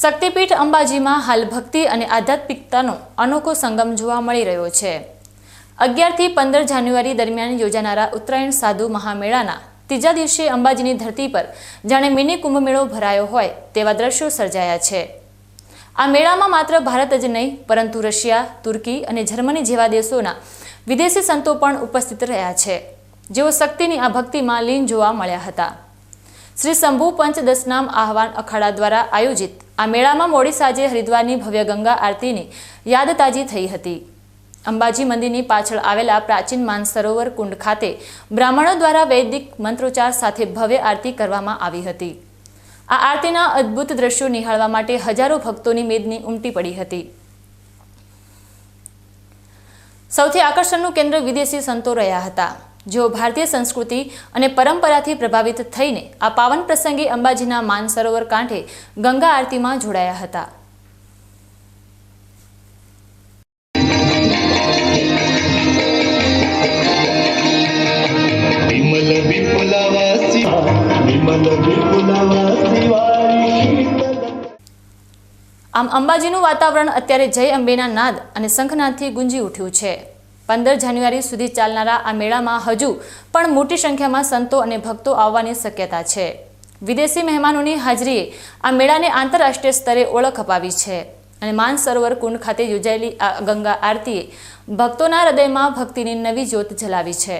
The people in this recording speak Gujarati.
શક્તિપીઠ અંબાજીમાં હાલ ભક્તિ અને આધ્યાત્મિકતાનો અનોખો સંગમ જોવા મળી રહ્યો છે. અગિયારથી પંદર જાન્યુઆરી દરમિયાન યોજાનારા ઉત્તરાયણ સાધુ મહામેળાના ત્રીજા દિવસે અંબાજીની ધરતી પર જાણે મિની કુંભમેળો ભરાયો હોય તેવા દ્રશ્યો સર્જાયા છે. આ મેળામાં માત્ર ભારત જ નહીં, પરંતુ રશિયા, તુર્કી અને જર્મની જેવા દેશોના વિદેશી સંતો પણ ઉપસ્થિત રહ્યા છે. જેઓ શક્તિની આ ભક્તિમાં લીન જોવા મળ્યા હતા. શ્રી શંભુ પંચ દશનામ આહવાન અખાડા દ્વારા આયોજિત આ મેળામાં મોડી સાંજે હરિદ્વારની ભવ્ય ગંગા આરતીની યાદ તાજી થઈ હતી. અંબાજી મંદિરની પાછળ આવેલા પ્રાચીન માનસરોવર કુંડ ખાતે બ્રાહ્મણો દ્વારા વૈદિક મંત્રોચ્ચાર સાથે ભવ્ય આરતી કરવામાં આવી હતી. આ આરતીના અદ્ભુત દ્રશ્યો નિહાળવા માટે હજારો ભક્તોની મેદની ઉમટી પડી હતી. સૌથી આકર્ષણનું કેન્દ્ર વિદેશી સંતો રહ્યા હતા. જેઓ ભારતીય સંસ્કૃતિ અને પરંપરાથી પ્રભાવિત થઈને આ પાવન પ્રસંગે અંબાજીના માનસરોવર કાંઠે ગંગા આરતીમાં જોડાયા હતા. આમ અંબાજીનું વાતાવરણ અત્યારે જય અંબેના નાદ અને શંખનાદથી ગુંજી ઉઠ્યું છે. પંદર જાન્યુઆરી સુધી ચાલનારા આ મેળામાં હજુ પણ મોટી સંખ્યામાં સંતો અને ભક્તો આવવાની શક્યતા છે. વિદેશી મહેમાનોની હાજરીએ આ મેળાને આંતરરાષ્ટ્રીય સ્તરે ઓળખ અપાવી છે અને માનસરોવર કુંડ ખાતે યોજાયેલી આ ગંગા આરતીએ ભક્તોના હૃદયમાં ભક્તિની નવી જ્યોત જલાવી છે.